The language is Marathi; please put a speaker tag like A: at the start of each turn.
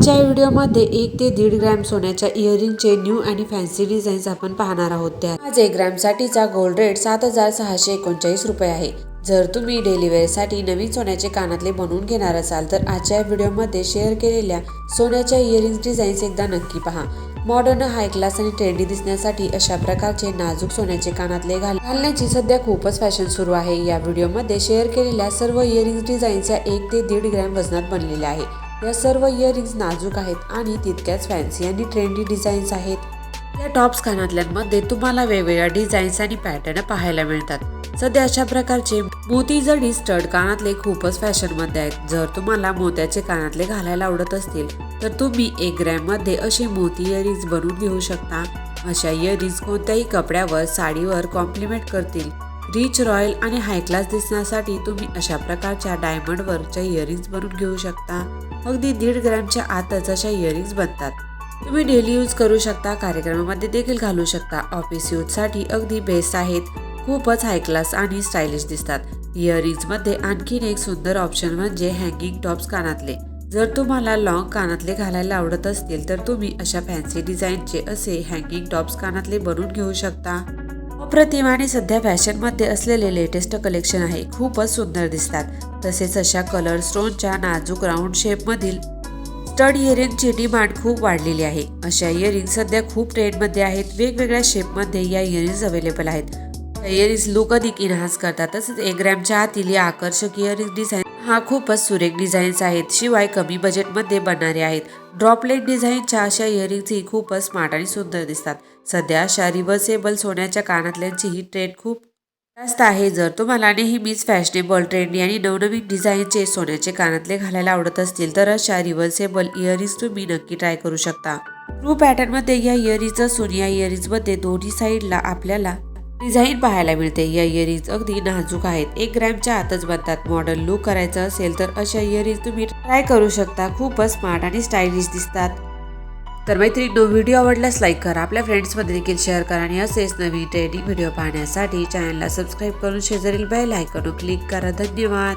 A: आजच्या व्हिडिओमध्ये एक ते दीड ग्रॅम सोन्याच्या इयरिंगचे न्यू आणि फॅन्सी डिझाईन्स आपण पाहणार आहोत. त्या आज एक ग्रॅमसाठीचा गोल्ड रेट सात हजार सहाशे एकोणचाळीस रुपये आहे. जर तुम्ही डेली वेअरसाठी नवीन सोन्याचे कानातले बनवून घेणार असाल तर आजच्या व्हिडिओमध्ये शेअर केलेल्या सोन्याच्या इयरिंग्स डिझाईन्स एकदा नक्की पहा. मॉडर्न हाय क्लास आणि ट्रेंडी दिसण्यासाठी अशा प्रकारचे नाजूक सोन्याचे कानातले घाल घालण्याची सध्या खूपच फॅशन सुरू आहे. या व्हिडिओमध्ये शेअर केलेल्या सर्व इयरिंग्स डिझाईन्स या एक ते दीड ग्रॅम वजनात बनलेल्या आहे या सर्व इयरिंग्स नाजूक आहेत आणि तितक्याच फॅन्सी आणि ट्रेंडी डिझाईन्स आहेत. या टॉप्स कानातल्यांमध्ये तुम्हाला वेगवेगळ्या डिझाईन्स आणि पॅटर्न पाहायला मिळतात. सध्या अशा प्रकारचे मोती जडी स्टड कानातले खूपच फॅशनमध्ये आहेत. जर तुम्हाला मोत्याचे कानातले घालायला आवडत असतील तर तुम्ही एक ग्रॅममध्ये असे मोती इयरिंग्स बनवून घेऊ शकता. अशा इयरिंग्स कोणत्याही कपड्यावर साडीवर कॉम्प्लिमेंट करतील. रिच रॉयल आणि हाय क्लास दिसण्यासाठी तुम्ही अशा प्रकारच्या डायमंड वर्कच्या इयरिंग्स बनवून घेऊ शकता. अगदी दीड ग्रॅमच्या आतच अशा इयरिंग्स बनतात. तुम्ही डेली यूज करू शकता कार्यक्रमामध्ये देखील घालू शकता. ऑफिस यूजसाठी अगदी बेस्ट आहेत. खूपच हाय क्लास आणि स्टायलिश दिसतात. इयरिंग्समध्ये आणखीन एक सुंदर ऑप्शन म्हणजे हँगिंग टॉप्स कानातले. जर तुम्हाला लॉंग कानातले घालायला आवडत असतील तर तुम्ही अशा फॅन्सी डिझाईनचे असे हँगिंग टॉप्स कानातले बनवून घेऊ शकता. अप्रतिम आणि सध्या फॅशनमध्ये असलेले लेटेस्ट कलेक्शन आहे. खूपच सुंदर दिसतात. तसेच अशा कलर स्टोनच्या नाजूक राऊंड शेपमधील स्टड इयरिंगची डिमांड खूप वाढलेली आहे. अशा इयरिंग सध्या खूप ट्रेंडमध्ये आहेत. वेगवेगळ्या शेपमध्ये या इयरिंग्स अवेलेबल आहेत. इयरिंग्स लुक अधिक इन्हान्स करतात. तसेच एक ग्रॅमच्या आतील या आकर्षक इयरिंग डिझाईन हा खूपच सुरेख डिझाईन्स आहेत. शिवाय कमी बजेटमध्ये बनणारे आहेत. ड्रॉपलेट डिझाईनच्या अशा इयरिंग्सही खूपच स्मार्ट आणि सुंदर दिसतात. सध्या अशा रिव्हर्सेबल सोन्याच्या कानातल्यांची ही ट्रेंड खूप जास्त आहे. जर तुम्हाला नेहमीच फॅशनेबल ट्रेंडी आणि नवनवीन डिझाईनचे सोन्याचे कानातले घालायला आवडत असतील तर अशा रिव्हर्सेबल इयरिंग्स तुम्ही नक्की ट्राय करू शकता. ट्रू पॅटर्नमध्ये या इयरिंग्स असून या इयरिंग्समध्ये दोन्ही साईडला आपल्याला डिझाईन पाहायला मिळते. या इयरिंग्स अगदी नाजूक आहेत. एक ग्रॅमच्या आतच बनतात. मॉडर्न लुक करायचं असेल तर अशा इयरिंग्स तुम्ही ट्राय करू शकता. खूपच स्मार्ट आणि स्टायलिश दिसतात. तर मैत्रिणी व्हिडिओ आवडल्यास लाईक करा. आपल्या फ्रेंड्समध्ये देखील शेअर करा आणि असेच नवीन ट्रेंडिंग व्हिडिओ पाहण्यासाठी चॅनलला सबस्क्राईब करून शेजारील बेल आयकॉनवर क्लिक करा. धन्यवाद!